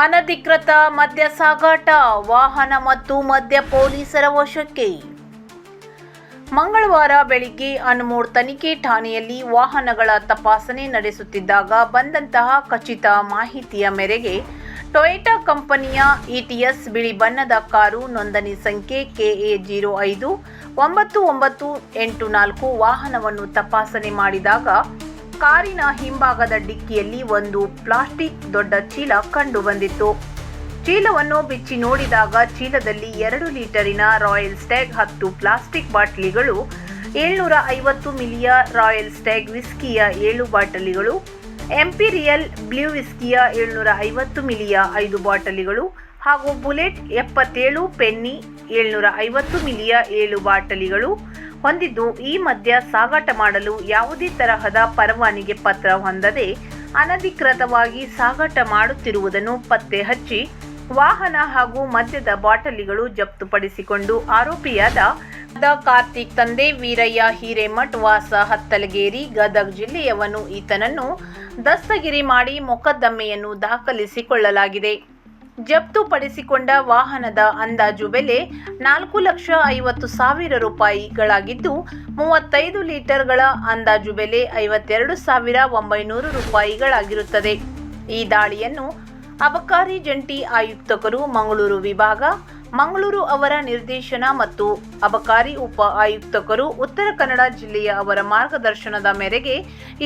ಅನಧಿಕೃತ ಮದ್ಯ ಸಾಗಾಟ, ವಾಹನ ಮತ್ತು ಮದ್ಯ ಪೊಲೀಸರ ವಶಕ್ಕೆ. ಮಂಗಳವಾರ ಬೆಳಿಗ್ಗೆ ಅನ್ಮೋಡ್ ತನಿಖೆ ಠಾಣೆಯಲ್ಲಿ ವಾಹನಗಳ ತಪಾಸಣೆ ನಡೆಸುತ್ತಿದ್ದಾಗ ಬಂದಂತಹ ಖಚಿತ ಮಾಹಿತಿಯ ಮೇರೆಗೆ ಟೊಯೋಟಾ ಕಂಪನಿಯ ಇಟಿಎಸ್ ಬಿಳಿ ಬಣ್ಣದ ಕಾರು ನೋಂದಣಿ ಸಂಖ್ಯೆ ಕೆಎ ಜೀರೋ ಐದು ಒಂಬತ್ತು ಒಂಬತ್ತು ಎಂಟು ನಾಲ್ಕು ವಾಹನವನ್ನು ತಪಾಸಣೆ ಮಾಡಿದಾಗ ಕಾರಿನ ಹಿಂಭಾಗದ ಡಿಕ್ಕಿಯಲ್ಲಿ ಒಂದು ಪ್ಲಾಸ್ಟಿಕ್ ದೊಡ್ಡ ಚೀಲ ಕಂಡು ಬಂದಿತ್ತು ಚೀಲವನ್ನು ಬಿಚ್ಚಿ ನೋಡಿದಾಗ ಚೀಲದಲ್ಲಿ ಎರಡು ಲೀಟರಿನ ರಾಯಲ್ ಸ್ಟ್ಯಾಗ್ ಹತ್ತು ಪ್ಲಾಸ್ಟಿಕ್ ಬಾಟಲಿಗಳು ಏಳ್ನೂರ ಐವತ್ತು ಮಿಲಿಯ ರಾಯಲ್ ಸ್ಟ್ಯಾಗ್ ವಿಸ್ಕಿಯ ಏಳು ಬಾಟಲಿಗಳು, ಎಂಪೀರಿಯಲ್ ಬ್ಲೂ ವಿಸ್ಕಿಯ ಏಳ್ನೂರ ಐವತ್ತು ಮಿಲಿಯ ಐದು ಬಾಟಲಿಗಳು ಹಾಗೂ ಬುಲೆಟ್ ಎಪ್ಪತ್ತೇಳು ಪೆನ್ನಿ ಏಳ್ನೂರ ಐವತ್ತು ಮಿಲಿಯ ಏಳು ಬಾಟಲಿಗಳು ಹೊಂದಿದ್ದು ಈ ಮಧ್ಯ ಸಾಗಾಟ ಮಾಡಲು ಯಾವುದೇ ತರಹದ ಪರವಾನಿಗೆ ಪತ್ರ ಹೊಂದದೆ ಅನಧಿಕೃತವಾಗಿ ಸಾಗಾಟ ಮಾಡುತ್ತಿರುವುದನ್ನು ಪತ್ತೆ ಹಚ್ಚಿ ವಾಹನ ಹಾಗೂ ಮದ್ಯದ ಬಾಟಲಿಗಳು ಜಪ್ತುಪಡಿಸಿಕೊಂಡು ಆರೋಪಿಯಾದ ದ ಕಾರ್ತಿಕ್ ತಂದೆ ವೀರಯ್ಯ ಹಿರೇಮಠ್ ವಾಸ ಹತ್ತಲಗೇರಿ, ಗದಗ್ ಜಿಲ್ಲೆಯವನು. ಈತನನ್ನು ದಸ್ತಗಿರಿ ಮಾಡಿ ಮೊಕದ್ದಮೆಯನ್ನು ದಾಖಲಿಸಿಕೊಳ್ಳಲಾಗಿದೆ. ಜಪ್ತುಪಡಿಸಿಕೊಂಡ ವಾಹನದ ಅಂದಾಜು ಬೆಲೆ ನಾಲ್ಕು ಲಕ್ಷ ಐವತ್ತು ಸಾವಿರ ರೂಪಾಯಿಗಳಾಗಿದ್ದು, ಮೂವತ್ತೈದು ಲೀಟರ್ಗಳ ಅಂದಾಜು ಬೆಲೆ ಐವತ್ತೆರಡು ಸಾವಿರ ಒಂಬೈನೂರು ರೂಪಾಯಿಗಳಾಗಿರುತ್ತದೆ. ಈ ದಾಳಿಯನ್ನು ಅಬಕಾರಿ ಜಂಟಿ ಆಯುಕ್ತಕರು ಮಂಗಳೂರು ವಿಭಾಗ, ಮಂಗಳೂರು ಅವರ ನಿರ್ದೇಶನ ಮತ್ತು ಅಬಕಾರಿ ಉಪ ಆಯುಕ್ತಕರು ಉತ್ತರ ಕನ್ನಡ ಜಿಲ್ಲೆಯ ಅವರ ಮಾರ್ಗದರ್ಶನದ ಮೇರೆಗೆ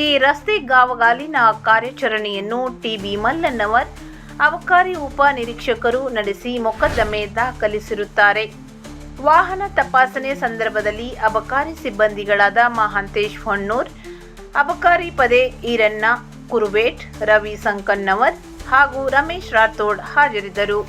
ಈ ರಸ್ತೆ ಗಾವಗಾಲಿನ ಕಾರ್ಯಾಚರಣೆಯನ್ನು ಟಿಬಿ ಮಲ್ಲನ್ನವರ್ ಅಬಕಾರಿ ಉಪ ನಿರೀಕ್ಷಕರು ನಡೆಸಿ ಮೊಕದ್ದಮೆ ದಾಖಲಿಸಿರುತ್ತಾರೆ. ವಾಹನ ತಪಾಸಣೆ ಸಂದರ್ಭದಲ್ಲಿ ಅಬಕಾರಿ ಸಿಬ್ಬಂದಿಗಳಾದ ಮಹಾಂತೇಶ್ ಹೊನ್ನೂರ್, ಅಬಕಾರಿ ಪದೇ ಈರಣ್ಣ, ಕುರುವೇಟ್, ರವಿ ಸಂಕನ್ನವರ್ ಹಾಗೂ ರಮೇಶ್ ರಾಥೋಡ್ ಹಾಜರಿದ್ದರು.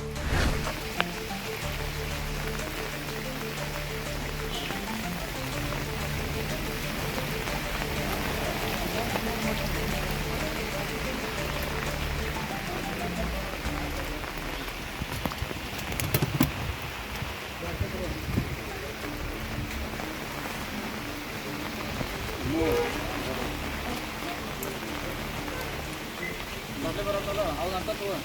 ಬರತ್ತಲ್ಲ ಅವಾಗ ಅಂತ ತಗೋ